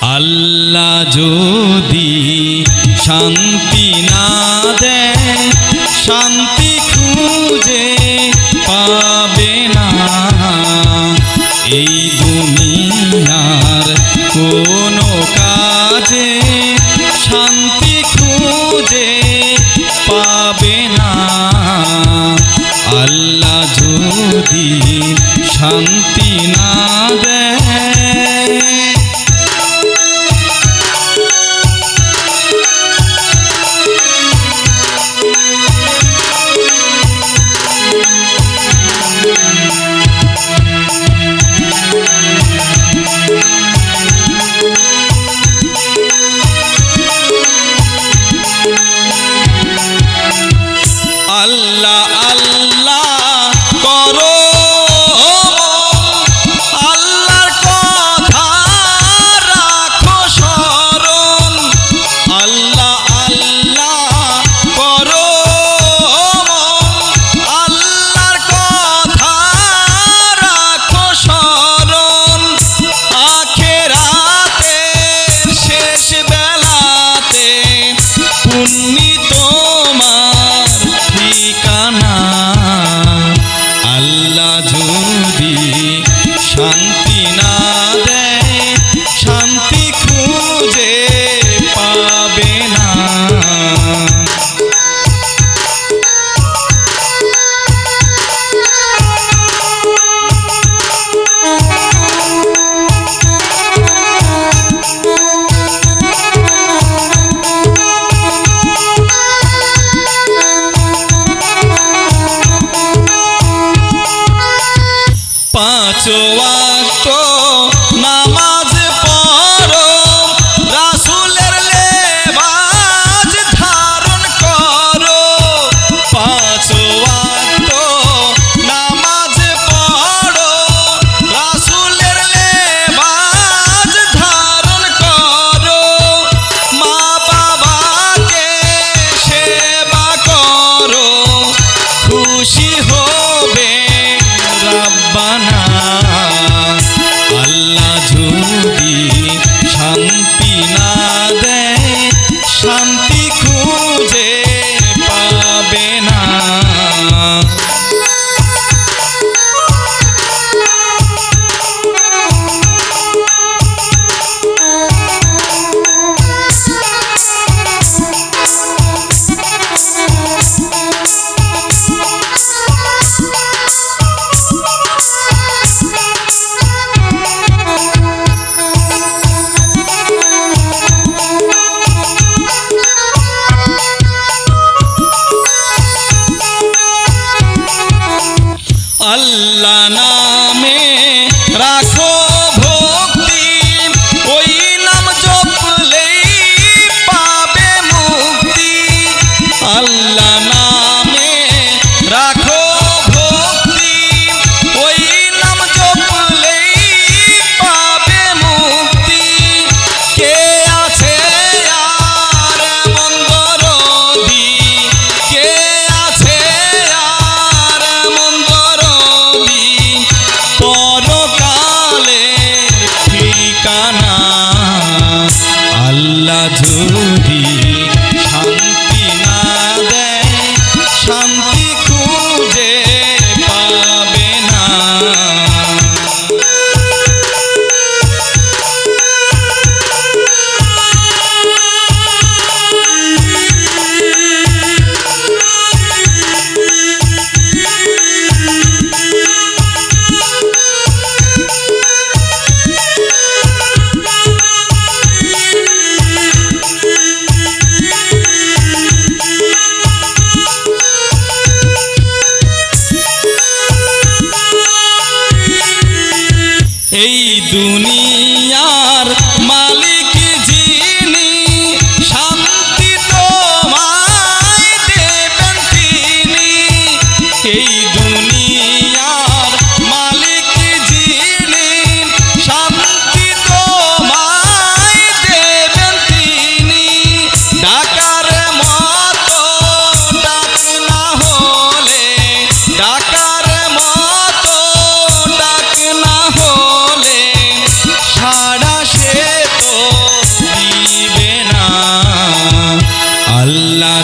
আল্লাহ যদি শান্তি না দেন শান্তি খুঁজে পাবে না। এই দুনিয়ার কোনো কাজে শান্তি খুঁজে পাবে না। আল্লাহ যদি শান্তি না দেন শান্তি না দেয় শান্তি খুঁজে পাবে না। so বন্ধী ডাকার মতো ডাক না হলে সারা সে তো দিবে না। আল্লাহ